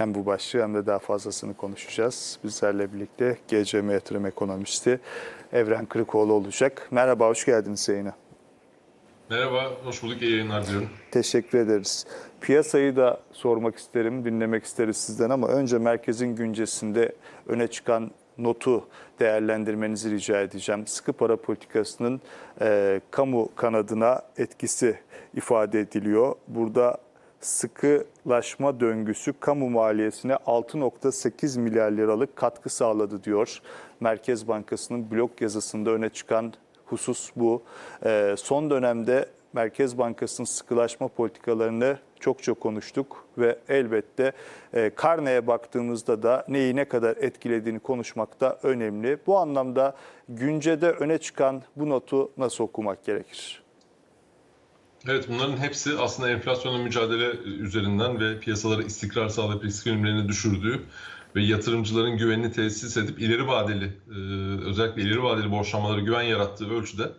hem bu başlığı hem de daha fazlasını konuşacağız. Bizlerle birlikte GCM Yatırım Ekonomisti Evren Kırıkoğlu olacak. Merhaba, hoş geldiniz yayına. Merhaba, hoş bulduk. İyi yayınlar diliyorum. Teşekkür ederiz. Piyasayı da sormak isterim, dinlemek isteriz sizden ama önce merkezin güncesinde öne çıkan notu değerlendirmenizi rica edeceğim. Sıkı para politikasının e, kamu kanadına etkisi ifade ediliyor. Burada sıkılaşma döngüsü kamu maliyesine 6.8 milyar liralık katkı sağladı diyor. Merkez Bankası'nın blog yazısında öne çıkan husus bu. Ee, son dönemde Merkez Bankası'nın sıkılaşma politikalarını çok çok konuştuk ve elbette e, karneye baktığımızda da neyi ne kadar etkilediğini konuşmak da önemli. Bu anlamda güncede öne çıkan bu notu nasıl okumak gerekir? Evet, bunların hepsi aslında enflasyonla mücadele üzerinden ve piyasalara istikrar sağlayıp risk primlerini düşürdüğü ve yatırımcıların güvenini tesis edip ileri vadeli, e, özellikle ileri vadeli borçlanmalara güven yarattığı ölçüde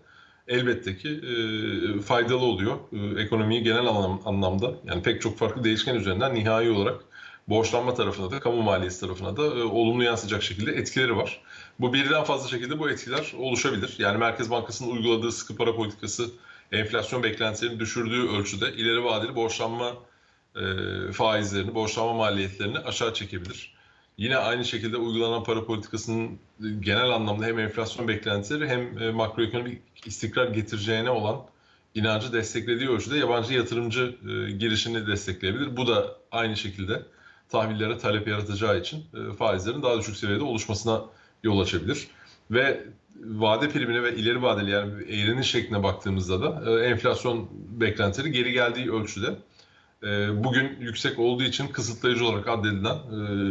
elbette ki e, faydalı oluyor. E, ekonomiyi genel anlam, anlamda yani pek çok farklı değişken üzerinden nihai olarak borçlanma tarafına da kamu maliyesi tarafına da olumlu yansıyacak şekilde etkileri var. Bu birden fazla şekilde bu etkiler oluşabilir. Yani Merkez Bankası'nın uyguladığı sıkı para politikası enflasyon beklentilerini düşürdüğü ölçüde ileri vadeli borçlanma e, faizlerini, borçlanma maliyetlerini aşağı çekebilir. Yine aynı şekilde uygulanan para politikasının genel anlamda hem enflasyon beklentileri hem e, makroekonomik istikrar getireceğine olan inancı desteklediği ölçüde yabancı yatırımcı e, girişini destekleyebilir. Bu da aynı şekilde tahvillere talep yaratacağı için e, faizlerin daha düşük seviyede oluşmasına yol açabilir. Ve vade primine ve ileri vadeli yani eğrinin şekline baktığımızda da e, enflasyon beklentileri geri geldiği ölçüde e, bugün yüksek olduğu için kısıtlayıcı olarak addedilen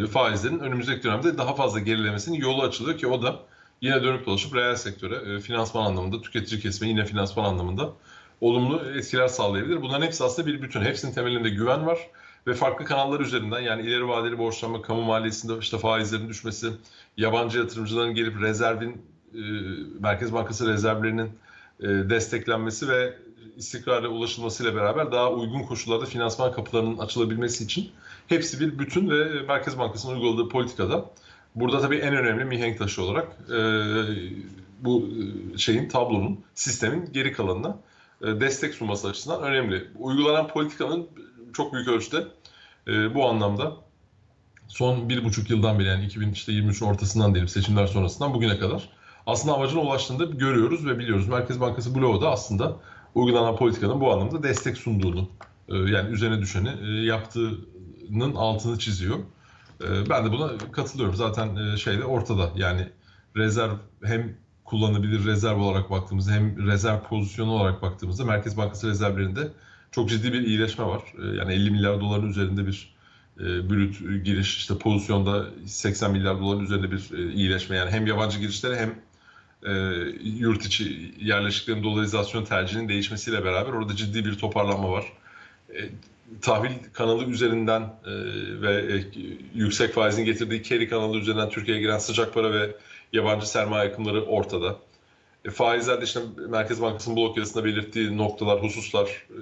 e, faizlerin önümüzdeki dönemde daha fazla gerilemesinin yolu açılıyor ki o da yine dönüp dolaşıp reel sektöre, e, finansman anlamında, tüketici kesme yine finansman anlamında olumlu etkiler sağlayabilir. Bunların hepsi aslında bir bütün. Hepsinin temelinde güven var ve farklı kanallar üzerinden yani ileri vadeli borçlanma, kamu maliyesinde işte faizlerin düşmesi, yabancı yatırımcıların gelip rezervin, e, Merkez Bankası rezervlerinin e, desteklenmesi ve istikrara ulaşılmasıyla beraber daha uygun koşullarda finansman kapılarının açılabilmesi için hepsi bir bütün ve Merkez Bankası'nın uyguladığı politikada burada tabii en önemli mihenk taşı olarak e, bu şeyin tablonun sistemin geri kalanına e, destek sunması açısından önemli. Uygulanan politikanın çok büyük ölçüde e, bu anlamda son bir buçuk yıldan beri yani 2023 ortasından diyelim seçimler sonrasından bugüne kadar aslında amacına ulaştığını da görüyoruz ve biliyoruz. Merkez Bankası bloğu da aslında uygulanan politikanın bu anlamda destek sunduğunu e, yani üzerine düşeni e, yaptığının altını çiziyor. E, Ben de buna katılıyorum. Zaten şeyde ortada yani rezerv hem kullanılabilir rezerv olarak baktığımızda hem rezerv pozisyonu olarak baktığımızda Merkez Bankası rezervlerinde çok ciddi bir iyileşme var. Yani 50 milyar doların üzerinde bir brüt giriş işte pozisyonda 80 milyar doların üzerinde bir iyileşme yani hem yabancı girişlere hem e, yurt içi yerleşiklerin dolarizasyon tercihinin değişmesiyle beraber orada ciddi bir toparlanma var. E, tahvil kanalı üzerinden e, ve e, yüksek faizin getirdiği carry kanalı üzerinden Türkiye'ye giren sıcak para ve yabancı sermaye akımları ortada. E, faizlerde işte Merkez Bankası'nın blok yazısında belirttiği noktalar, hususlar, e,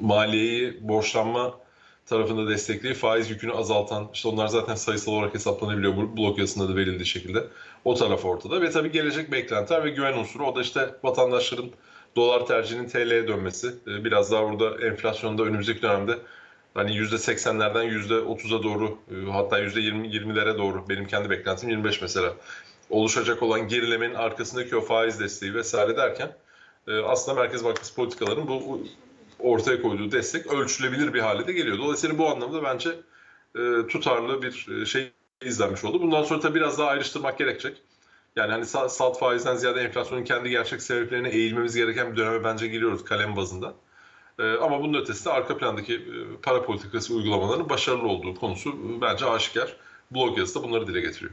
maliyeyi borçlanma tarafında destekleyip faiz yükünü azaltan, işte onlar zaten sayısal olarak hesaplanabiliyor bu blok yazısında da verildiği şekilde. O taraf ortada ve tabii gelecek beklentiler ve güven unsuru o da işte vatandaşların dolar tercihinin TL'ye dönmesi. Ee, Biraz daha burada enflasyonda önümüzdeki dönemde hani %80'lerden %30'a doğru e, hatta %20'lere doğru benim kendi beklentim 25 mesela oluşacak olan gerilemenin arkasındaki o faiz desteği vesaire derken e, aslında Merkez Bankası politikalarının bu ortaya koyduğu destek ölçülebilir bir hale de geliyor. Dolayısıyla bu anlamda bence e, tutarlı bir şey izlenmiş oldu. Bundan sonra tabii biraz daha ayrıştırmak gerekecek. Yani hani salt faizden ziyade enflasyonun kendi gerçek sebeplerine eğilmemiz gereken bir döneme bence giriyoruz kalem bazında. Ama bunun ötesinde arka plandaki e, para politikası uygulamalarının başarılı olduğu konusu e, bence aşikar. Blog yazısı da bunları dile getiriyor.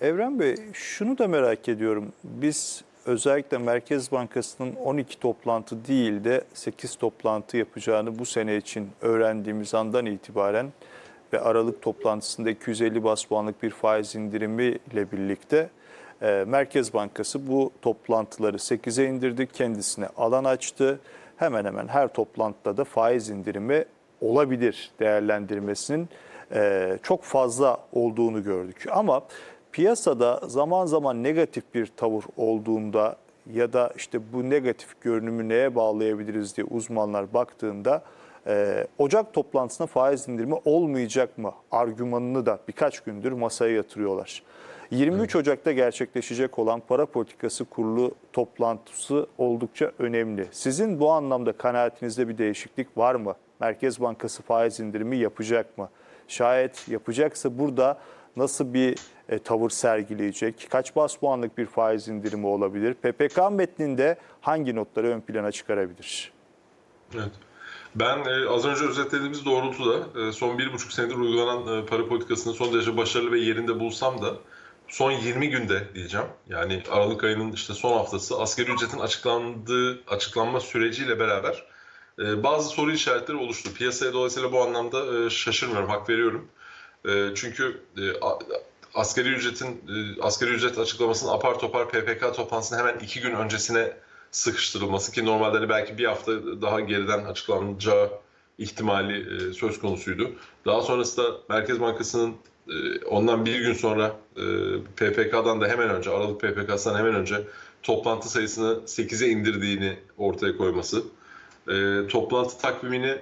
Evren Bey, şunu da merak ediyorum. Biz özellikle Merkez Bankası'nın 12 toplantı değil de 8 toplantı yapacağını bu sene için öğrendiğimiz andan itibaren ve Aralık toplantısında 250 bas puanlık bir faiz indirimi ile birlikte e, Merkez Bankası bu toplantıları 8'e indirdi, kendisine alan açtı. Hemen hemen her toplantıda da faiz indirimi olabilir değerlendirmesinin e, çok fazla olduğunu gördük. Ama piyasada zaman zaman negatif bir tavır olduğunda ya da işte bu negatif görünümü neye bağlayabiliriz diye uzmanlar baktığında e, Ocak toplantısında faiz indirimi olmayacak mı argümanını da birkaç gündür masaya yatırıyorlar. 23 Ocak'ta gerçekleşecek olan para politikası kurulu toplantısı oldukça önemli. Sizin bu anlamda kanaatinizde bir değişiklik var mı? Merkez Bankası faiz indirimi yapacak mı? Şayet yapacaksa burada nasıl bir e, tavır sergileyecek? Kaç bas puanlık bir faiz indirimi olabilir? PPK metninde hangi notları ön plana çıkarabilir? Evet. Ben e, az önce özetlediğimiz doğrultuda e, son bir buçuk senedir uygulanan e, para politikasını son derece başarılı ve yerinde bulsam da son 20 günde diyeceğim. Yani Aralık ayının işte son haftası asgari ücretin açıklandığı açıklanma süreciyle beraber e, bazı soru işaretleri oluştu. Piyasaya dolayısıyla bu anlamda e, şaşırmıyorum, hak veriyorum. E, çünkü e, asgari ücretin e, asgari ücret açıklamasının apar topar PPK toplantısının hemen iki gün öncesine sıkıştırılması ki normalde hani belki bir hafta daha geriden açıklanacağı ihtimali e, söz konusuydu. Daha sonrasında Merkez Bankası'nın e, ondan bir gün sonra PPK'dan da hemen önce Aralık PPK'sından hemen önce toplantı sayısını 8'e indirdiğini ortaya koyması, toplantı takvimini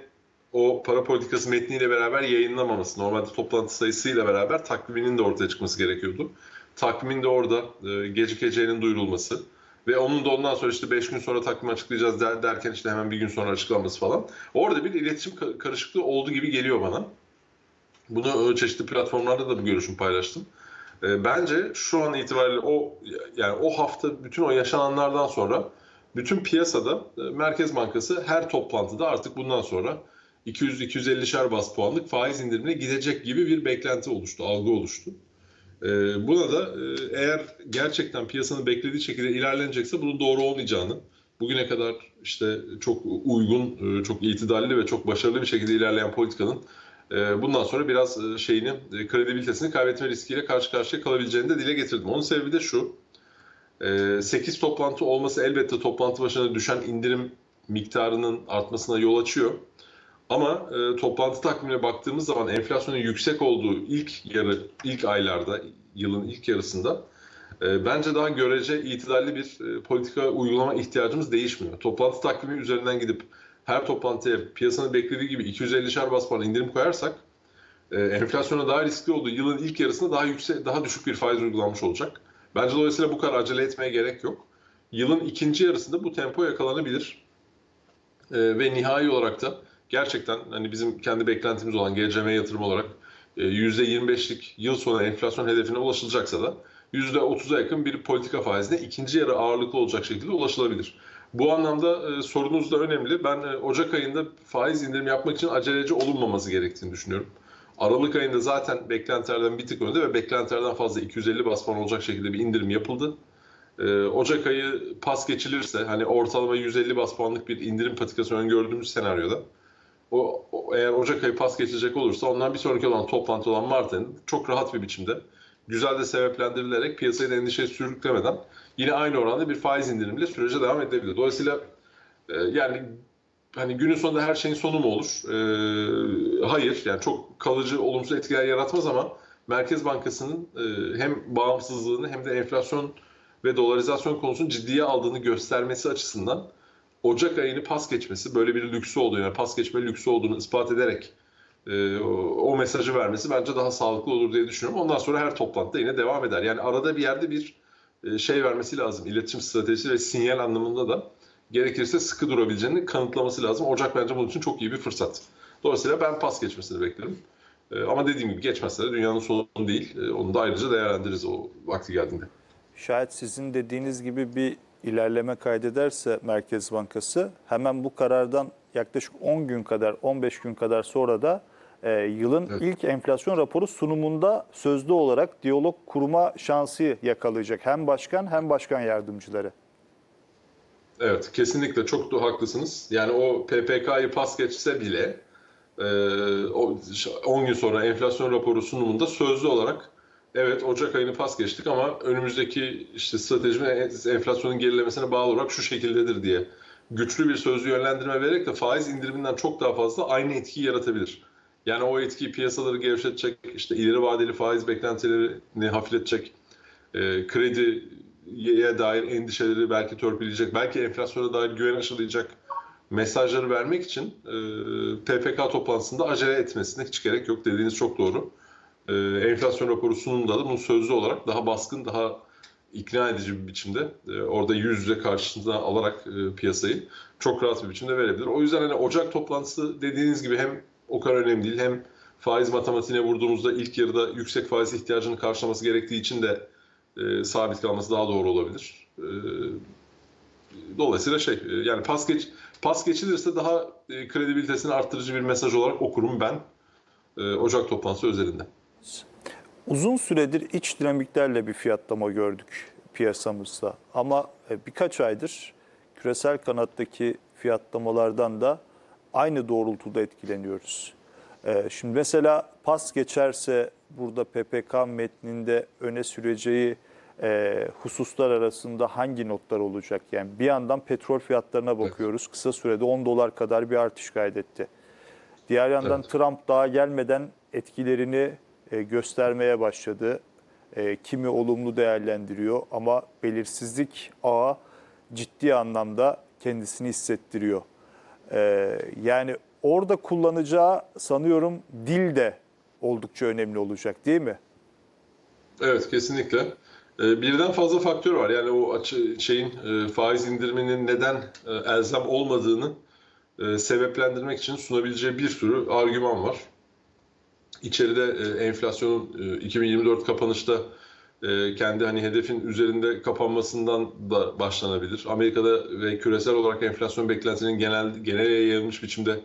o para politikası metniyle beraber yayınlamaması, normalde toplantı sayısıyla beraber takviminin de ortaya çıkması gerekiyordu. Takvimin de orada e, gecikeceğinin duyurulması ve onun da ondan sonra işte 5 gün sonra takvimi açıklayacağız der, derken işte hemen bir gün sonra açıklanması falan. Orada bir iletişim ka- karışıklığı oldu gibi geliyor bana. Bunu e, çeşitli platformlarda da bu görüşümü paylaştım. E, Bence şu an itibariyle o yani o hafta bütün o yaşananlardan sonra bütün piyasada e, Merkez Bankası her toplantıda artık bundan sonra 200-250'şer bas puanlık faiz indirimine gidecek gibi bir beklenti oluştu, algı oluştu. E, Buna da e, eğer gerçekten piyasanın beklediği şekilde ilerlenecekse bunun doğru olmayacağını, bugüne kadar işte çok uygun, e, çok itidalli ve çok başarılı bir şekilde ilerleyen politikanın e, bundan sonra biraz şeyini, kredibilitesini kaybetme riskiyle karşı karşıya kalabileceğini de dile getirdim. Onun sebebi de şu, 8 toplantı olması elbette toplantı başına düşen indirim miktarının artmasına yol açıyor. Ama e, toplantı takvimine baktığımız zaman enflasyonun yüksek olduğu ilk yarı, ilk aylarda, yılın ilk yarısında e, bence daha görece itidalli bir e, politika uygulama ihtiyacımız değişmiyor. Toplantı takvimi üzerinden gidip her toplantıya piyasanın beklediği gibi 250'şer bas puan indirim koyarsak e, enflasyona daha riskli olduğu yılın ilk yarısında daha yüksek, daha düşük bir faiz uygulanmış olacak. Bence dolayısıyla bu kadar acele etmeye gerek yok. Yılın ikinci yarısında bu tempo yakalanabilir. E, ve nihai olarak da gerçekten hani bizim kendi beklentimiz olan GCM yatırım olarak e, %25'lik yıl sonu enflasyon hedefine ulaşılacaksa da %30'a yakın bir politika faizine ikinci yarı ağırlıklı olacak şekilde ulaşılabilir. Bu anlamda e, sorunuz da önemli. Ben e, Ocak ayında faiz indirim yapmak için aceleci olunmaması gerektiğini düşünüyorum. Aralık ayında zaten beklentilerden bir tık önde ve beklentilerden fazla 250 bas puan olacak şekilde bir indirim yapıldı. Ocak ayı pas geçilirse hani ortalama 150 bas puanlık bir indirim patikası öngördüğümüz senaryoda o, o- eğer Ocak ayı pas geçecek olursa ondan bir sonraki olan toplantı olan Mart çok rahat bir biçimde güzel de sebeplendirilerek piyasayı da endişeye sürüklemeden yine aynı oranda bir faiz indirimiyle sürece devam edebilir. Dolayısıyla e, yani hani günün sonunda her şeyin sonu mu olur? Ee, hayır. Yani çok kalıcı olumsuz etkiler yaratmaz ama Merkez Bankası'nın e, hem bağımsızlığını hem de enflasyon ve dolarizasyon konusunu ciddiye aldığını göstermesi açısından Ocak ayını pas geçmesi, böyle bir lüksü olduğunu, yani pas geçme lüksü olduğunu ispat ederek e, o, o mesajı vermesi bence daha sağlıklı olur diye düşünüyorum. Ondan sonra her toplantıda yine devam eder. Yani arada bir yerde bir e, şey vermesi lazım. İletişim stratejisi ve sinyal anlamında da gerekirse sıkı durabileceğini kanıtlaması lazım. Ocak bence bunun için çok iyi bir fırsat. Dolayısıyla ben pas geçmesini beklerim. E, ama dediğim gibi geçmezse de dünyanın sonu değil. E, onu da ayrıca değerlendiririz o vakti geldiğinde. Şayet sizin dediğiniz gibi bir ilerleme kaydederse Merkez Bankası hemen bu karardan yaklaşık 10 gün kadar 15 gün kadar sonra da e, yılın Evet. ilk enflasyon raporu sunumunda sözlü olarak diyalog kurma şansı yakalayacak hem başkan hem başkan yardımcıları. Evet, kesinlikle çok da haklısınız. Yani o PPK'yı pas geçse bile e, o 10 gün sonra enflasyon raporu sunumunda sözlü olarak evet Ocak ayını pas geçtik ama önümüzdeki işte strateji ve enflasyonun gerilemesine bağlı olarak şu şekildedir diye güçlü bir sözlü yönlendirme vererek de faiz indiriminden çok daha fazla aynı etkiyi yaratabilir. Yani o etkiyi piyasaları gevşetecek, işte ileri vadeli faiz beklentilerini hafifletecek, e, krediye dair endişeleri belki törpüleyecek, belki enflasyona dair güven aşılayacak mesajları vermek için e, PPK toplantısında acele etmesine hiç gerek yok. Dediğiniz çok doğru. E, enflasyon raporu sunumunda da bunu sözlü olarak daha baskın, daha ikna edici bir biçimde e, orada yüz yüze karşısına alarak e, piyasayı çok rahat bir biçimde verebilir. O yüzden hani Ocak toplantısı dediğiniz gibi hem o kadar önemli değil hem faiz matematiğine vurduğumuzda ilk yarıda yüksek faiz ihtiyacını karşılaması gerektiği için de e, sabit kalması daha doğru olabilir. E, dolayısıyla şey e, yani pas geç pas geçilirse daha e, kredibilitesini arttırıcı bir mesaj olarak okurum ben e, Ocak toplantısı özelinde. Uzun süredir iç dinamiklerle bir fiyatlama gördük piyasamızda. Ama e, birkaç aydır küresel kanattaki fiyatlamalardan da aynı doğrultuda etkileniyoruz. E, Şimdi mesela pas geçerse burada PPK metninde öne süreceği e, hususlar arasında hangi notlar olacak? Yani bir yandan petrol fiyatlarına bakıyoruz. Kısa sürede 10 dolar kadar bir artış kaydetti. Diğer yandan Evet. Trump daha gelmeden etkilerini göstermeye başladı. E, kimi olumlu değerlendiriyor ama belirsizlik ağı ciddi anlamda kendisini hissettiriyor. E, yani orada kullanacağı sanıyorum dil de oldukça önemli olacak değil mi? Evet kesinlikle. Birden fazla faktör var. Yani o şeyin e, faiz indiriminin neden e, elzem olmadığını e, sebeplendirmek için sunabileceği bir sürü argüman var. İçeride e, enflasyonun e, 2024 kapanışta e, kendi hani hedefin üzerinde kapanmasından da başlanabilir. Amerika'da ve küresel olarak enflasyon beklentinin genel genel yayılmış biçimde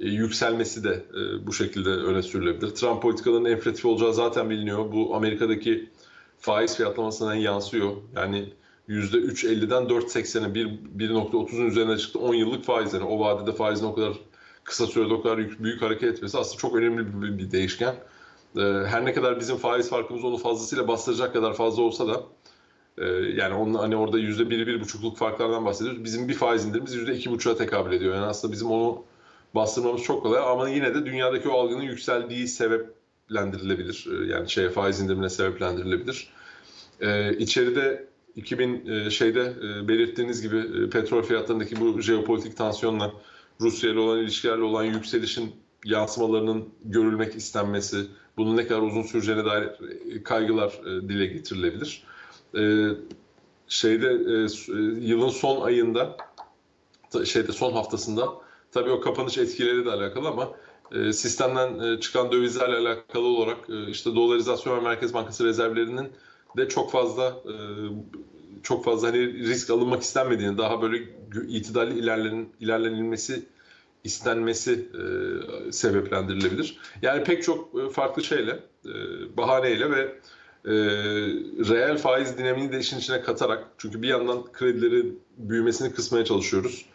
e, yükselmesi de e, bu şekilde öne sürülebilir. Trump politikalarının enflatif olacağı zaten biliniyor. Bu Amerika'daki faiz fiyatlamasına yansıyor. Yani %3.50'den 4.80'e bir- 1.30'un üzerine çıktı 10 yıllık faiz. Yani o vadede faizin o kadar kısa sürede o kadar yük- büyük hareket etmesi aslında çok önemli bir, bir değişken. E, Her ne kadar bizim faiz farkımız onu fazlasıyla bastıracak kadar fazla olsa da e, yani onun hani orada yüzde bir, bir buçukluk farklardan bahsediyoruz. Bizim bir faiz indirimimiz yüzde iki buçuğa tekabül ediyor. Yani aslında bizim onu bastırmamız çok kolay ama yine de dünyadaki o algının yükseldiği sebeplendirilebilir. Ee, Yani şey faiz indirimine sebeplendirilebilir. Ee, içeride 2000 e, şeyde e, belirttiğiniz gibi petrol fiyatlarındaki bu jeopolitik tansiyonla Rusya ile olan ilişkilerle olan yükselişin yansımalarının görülmek istenmesi, bunun ne kadar uzun süreceğine dair e, kaygılar e, dile getirilebilir. Şeyde e, s- e, yılın son ayında şeyde son haftasında tabii o kapanış etkileri de alakalı ama sistemden çıkan dövizlerle alakalı olarak işte dolarizasyon ve Merkez Bankası rezervlerinin de çok fazla çok fazla hani risk alınmak istenmediğini daha böyle itidalli ilerlen, ilerlenilmesi istenmesi e, sebeplendirilebilir. Yani pek çok e, farklı şeyle, e, bahaneyle ve e, reel faiz dinamini de işin içine katarak çünkü bir yandan kredilerin büyümesini kısmaya çalışıyoruz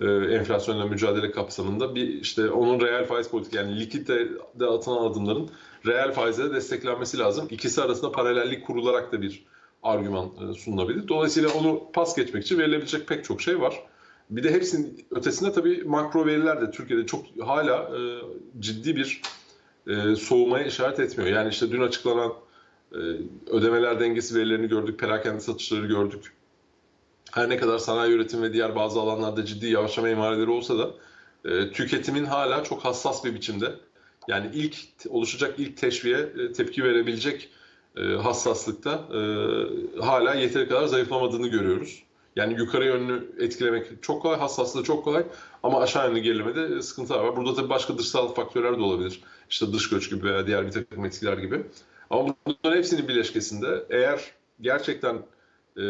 e, enflasyonla mücadele kapsamında bir işte onun reel faiz politik yani likitte de atılan adımların reel faizle de desteklenmesi lazım. İkisi arasında paralellik kurularak da bir argüman e, sunulabilir. Dolayısıyla onu pas geçmek için verilebilecek pek çok şey var. Bir de hepsinin ötesinde tabii makro veriler de Türkiye'de çok hala e, ciddi bir e, soğumaya işaret etmiyor. Yani işte dün açıklanan e, ödemeler dengesi verilerini gördük, perakende satışları gördük. Her ne kadar sanayi üretim ve diğer bazı alanlarda ciddi yavaşlama emareleri olsa da e, tüketimin hala çok hassas bir biçimde yani ilk oluşacak ilk teşviğe e, tepki verebilecek hassaslıkta e, hala yeteri kadar zayıflamadığını görüyoruz. Yani yukarı yönlü etkilemek çok kolay, hassaslığı çok kolay ama aşağı yönlü gerilemede sıkıntılar var. Burada tabii başka dışsal faktörler de olabilir. İşte dış göç gibi veya diğer bir takım etkiler gibi. Ama bunların hepsinin bileşkesinde eğer gerçekten e,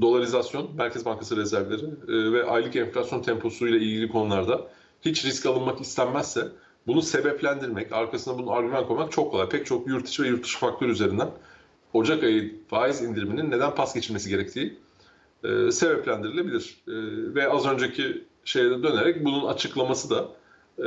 dolarizasyon, Merkez Bankası rezervleri e, ve aylık enflasyon temposuyla ilgili konularda hiç risk alınmak istenmezse bunu sebeplendirmek, arkasına bunun argüman koymak çok kolay. Pek çok yurt içi ve yurt dışı faktör üzerinden Ocak ayı faiz indiriminin neden pas geçilmesi gerektiği e, sebeplendirilebilir. E, ve az önceki şeye dönerek bunun açıklaması da e,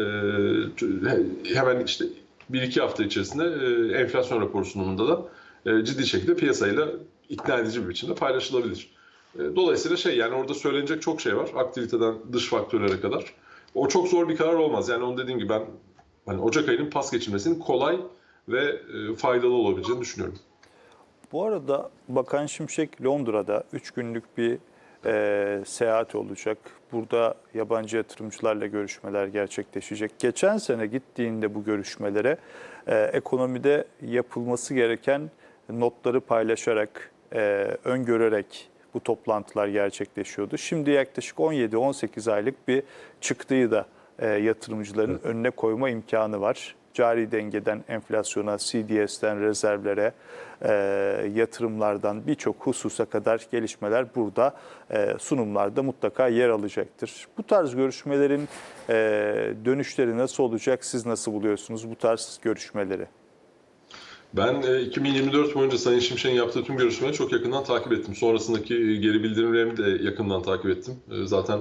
hemen işte bir iki hafta içerisinde e, enflasyon raporu sunumunda da e, ciddi şekilde piyasayla ikna edici bir biçimde paylaşılabilir. E, Dolayısıyla şey yani orada söylenecek çok şey var. Aktiviteden dış faktörlere kadar. O çok zor bir karar olmaz. Yani onu dediğim gibi ben hani Ocak ayının pas geçirmesinin kolay ve e, faydalı olabileceğini düşünüyorum. Bu arada Bakan Şimşek Londra'da 3 günlük bir e, seyahat olacak. Burada yabancı yatırımcılarla görüşmeler gerçekleşecek. Geçen sene gittiğinde bu görüşmelere e, ekonomide yapılması gereken notları paylaşarak, e, öngörerek bu toplantılar gerçekleşiyordu. Şimdi yaklaşık 17-18 aylık bir çıktıyı da e, yatırımcıların önüne koyma imkanı var. Cari dengeden enflasyona, CDS'ten rezervlere, e, yatırımlardan birçok hususa kadar gelişmeler burada e, sunumlarda mutlaka yer alacaktır. Bu tarz görüşmelerin e, dönüşleri nasıl olacak? Siz nasıl buluyorsunuz bu tarz görüşmeleri? Ben e, 2024 boyunca Sayın Şimşek'in yaptığı tüm görüşmeleri çok yakından takip ettim. Sonrasındaki e, geri bildirimlerini de yakından takip ettim. E, Zaten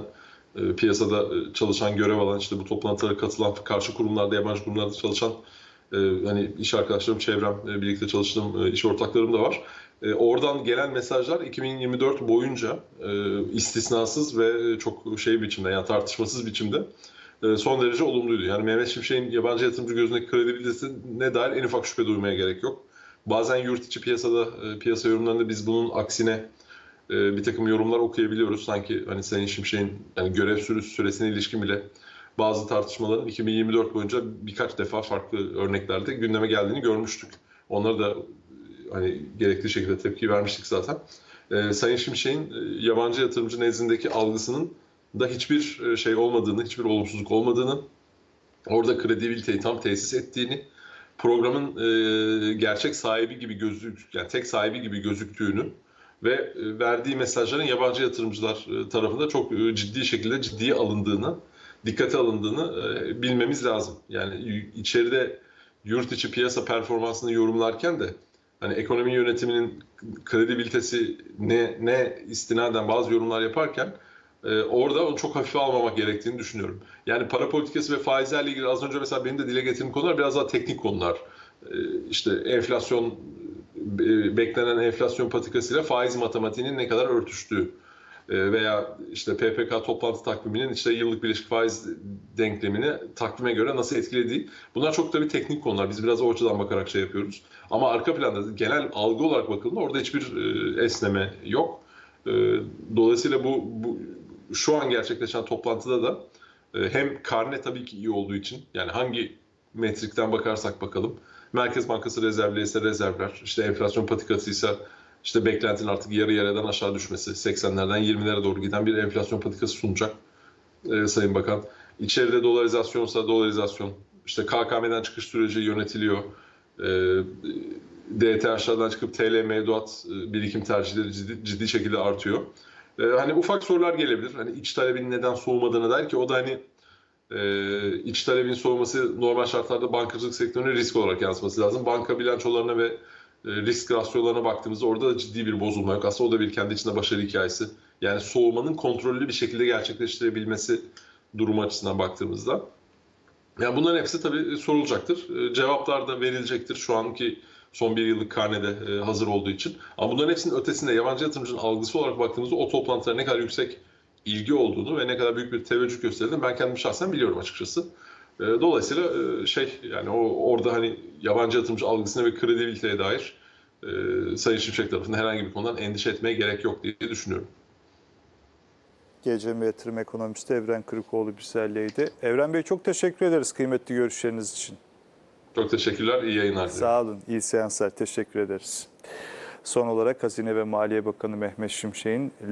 e, piyasada e, çalışan, görev alan, işte bu toplantılara katılan, karşı kurumlarda, yabancı kurumlarda çalışan e, hani iş arkadaşlarım, çevrem, e, birlikte çalıştığım e, iş ortaklarım da var. E, Oradan gelen mesajlar 2024 boyunca e, istisnasız ve e, çok şey biçimde yani tartışmasız biçimde e, son derece olumluydu. Yani Mehmet Şimşek'in yabancı yatırımcı gözündeki kredibilitesine dair en ufak şüphe duymaya gerek yok. Bazen yurt içi piyasada, e, piyasa yorumlarında biz bunun aksine e, bir takım yorumlar okuyabiliyoruz. Sanki hani Sayın Şimşek'in yani görev süresi süresine ilişkin bile bazı tartışmaların 2024 boyunca birkaç defa farklı örneklerde gündeme geldiğini görmüştük. Onları da e, hani gerekli şekilde tepki vermiştik zaten. E, Sayın Şimşek'in e, yabancı yatırımcı nezdindeki algısının da hiçbir e, şey olmadığını, hiçbir olumsuzluk olmadığını, orada kredibiliteyi tam tesis ettiğini, programın e, gerçek sahibi gibi gözük, yani tek sahibi gibi gözüktüğünü ve e, verdiği mesajların yabancı yatırımcılar e, tarafında çok ciddi şekilde ciddiye alındığını, dikkate alındığını e, bilmemiz lazım. Yani içeride yurt içi piyasa performansını yorumlarken de hani ekonomi yönetiminin kredibilitesi ne ne istinaden bazı yorumlar yaparken e, orada onu çok hafife almamak gerektiğini düşünüyorum. Yani para politikası ve faizlerle ilgili az önce mesela benim de dile getirdiğim konular biraz daha teknik konular. E, işte enflasyon e, beklenen enflasyon patikasıyla faiz matematiğinin ne kadar örtüştüğü e, veya işte PPK toplantı takviminin işte yıllık birleşik faiz denklemini takvime göre nasıl etkilediği. Bunlar çok tabii teknik konular. Biz biraz o açıdan bakarak şey yapıyoruz. Ama arka planda genel algı olarak bakıldığında orada hiçbir e, esneme yok. E, Dolayısıyla bu, bu şu an gerçekleşen toplantıda da e, hem karne tabii ki iyi olduğu için yani hangi metrikten bakarsak bakalım Merkez Bankası rezervleri ise rezervler, işte enflasyon patikası ise işte beklentinin artık yarı yarıdan aşağı düşmesi, 80'lerden 20'lere doğru giden bir enflasyon patikası sunacak e, Sayın Bakan. İçeride dolarizasyonsa dolarizasyon, işte KKM'den çıkış süreci yönetiliyor. E, DTH'lardan çıkıp TL mevduat e, birikim tercihleri ciddi, ciddi şekilde artıyor. E, hani ufak sorular gelebilir. Hani iç talebin neden soğumadığına dair ki o da hani e, iç talebin soğuması normal şartlarda bankacılık sektörüne risk olarak yansıması lazım. Banka bilançolarına ve e, risk rasyolarına baktığımızda orada da ciddi bir bozulma yok. Aslında o da bir kendi içinde başarı hikayesi. Yani soğumanın kontrollü bir şekilde gerçekleştirebilmesi durumu açısından baktığımızda. Yani bunların hepsi tabii sorulacaktır. E, Cevaplar da verilecektir şu anki son bir yıllık karnede e, hazır olduğu için. Ama bunların hepsinin ötesinde yabancı yatırımcının algısı olarak baktığımızda o toplantılara ne kadar yüksek ilgi olduğunu ve ne kadar büyük bir teveccüh gösterdiğini ben kendim şahsen biliyorum açıkçası. E, Dolayısıyla e, şey yani o orada hani yabancı yatırımcı algısına ve kredibiliteye dair e, Sayın Şimşek tarafından herhangi bir konudan endişe etmeye gerek yok diye düşünüyorum. GCM Yatırım Ekonomisti Evren Kırıkoğlu Birsel'leydi. Evren Bey çok teşekkür ederiz kıymetli görüşleriniz için. Çok teşekkürler, iyi yayınlar dilerim. Sağ olun, iyi seanslar. Teşekkür ederiz. Son olarak Hazine ve Maliye Bakanı Mehmet Şimşek'in